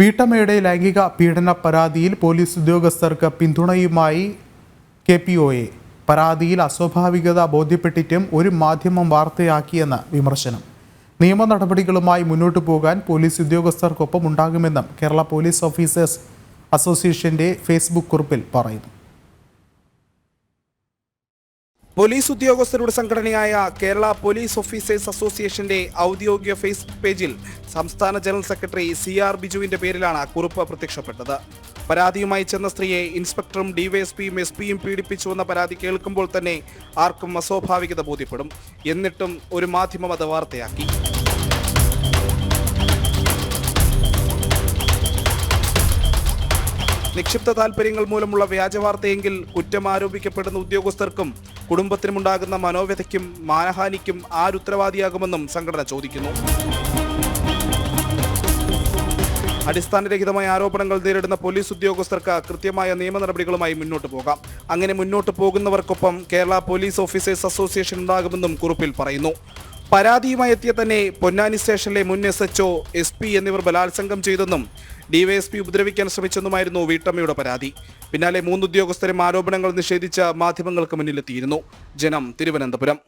വീട്ടമ്മയുടെ ലൈംഗിക പീഡന പരാതിയിൽ പോലീസ് ഉദ്യോഗസ്ഥർക്ക് പിന്തുണയുമായി കെ പി ഒ എ. പരാതിയിൽ അസ്വാഭാവികത ബോധ്യപ്പെട്ടിട്ടും ഒരു മാധ്യമം വാർത്തയാക്കിയെന്ന് വിമർശനം. നിയമ നടപടികളുമായി മുന്നോട്ടു പോകാൻ പോലീസ് ഉദ്യോഗസ്ഥർക്കൊപ്പം ഉണ്ടാകുമെന്നും കേരള പോലീസ് ഓഫീസേഴ്സ് അസോസിയേഷന്റെ ഫേസ്ബുക്ക് കുറിപ്പിൽ പറയുന്നു. പോലീസ് ഉദ്യോഗസ്ഥരുടെ സംഘടനയായ കേരള പോലീസ് ഓഫീസേഴ്സ് അസോസിയേഷന്റെ ഔദ്യോഗിക ഫേസ്ബുക്ക് പേജിൽ സംസ്ഥാന ജനറൽ സെക്രട്ടറി സി ആർ ബിജുവിന്റെ പേരിലാണ് കുറിപ്പ് പ്രത്യക്ഷപ്പെട്ടത്. പരാതിയുമായി ചെന്ന സ്ത്രീയെ ഇൻസ്പെക്ടറും ഡിവൈഎസ്പിയും എസ് പിയും പീഡിപ്പിച്ചുവെന്ന പരാതി കേൾക്കുമ്പോൾ തന്നെ ആർക്കും അസ്വാഭാവികത ബോധ്യപ്പെടും. എന്നിട്ടും ഒരു മാധ്യമം അത് വാർത്തയാക്കി. നിക്ഷിപ്ത താൽപര്യങ്ങൾ മൂലമുള്ള വ്യാജ വാർത്തയെങ്കിൽ കുറ്റം ആരോപിക്കപ്പെടുന്ന ഉദ്യോഗസ്ഥർക്കും കുടുംബത്തിനുമുണ്ടാകുന്ന മനോവ്യതയ്ക്കും മാനഹാനിക്കും ആരുത്തരവാദിയാകുമെന്നും സംഘടന ചോദിക്കുന്നു. അടിസ്ഥാനരഹിതമായ ആരോപണങ്ങൾ നേരിടുന്ന പോലീസ് ഉദ്യോഗസ്ഥർക്ക് കൃത്യമായ നിയമ നടപടികളുമായി മുന്നോട്ട് പോകാം. അങ്ങനെ മുന്നോട്ട് പോകുന്നവർക്കൊപ്പം കേരള പോലീസ് ഓഫീസേഴ്സ് അസോസിയേഷൻ ഉണ്ടാകുമെന്നും കുറിപ്പിൽ പറയുന്നു. പരാതിയുമായി എത്തിയ തന്നെ പൊന്നാനി സ്റ്റേഷനിലെ മുൻ S H O S P എന്നിവർ ബലാത്സംഗം ചെയ്തെന്നും ഡിവൈഎസ്പി ഉപദ്രവിക്കാൻ ശ്രമിച്ചെന്നുമായിരുന്നു വീട്ടമ്മയുടെ പരാതി. പിന്നാലെ മൂന്ന് ഉദ്യോഗസ്ഥരും ആരോപണങ്ങൾ നിഷേധിച്ച മാധ്യമങ്ങൾക്ക് മുന്നിലെത്തിയിരുന്നു. ജനം തിരുവനന്തപുരം.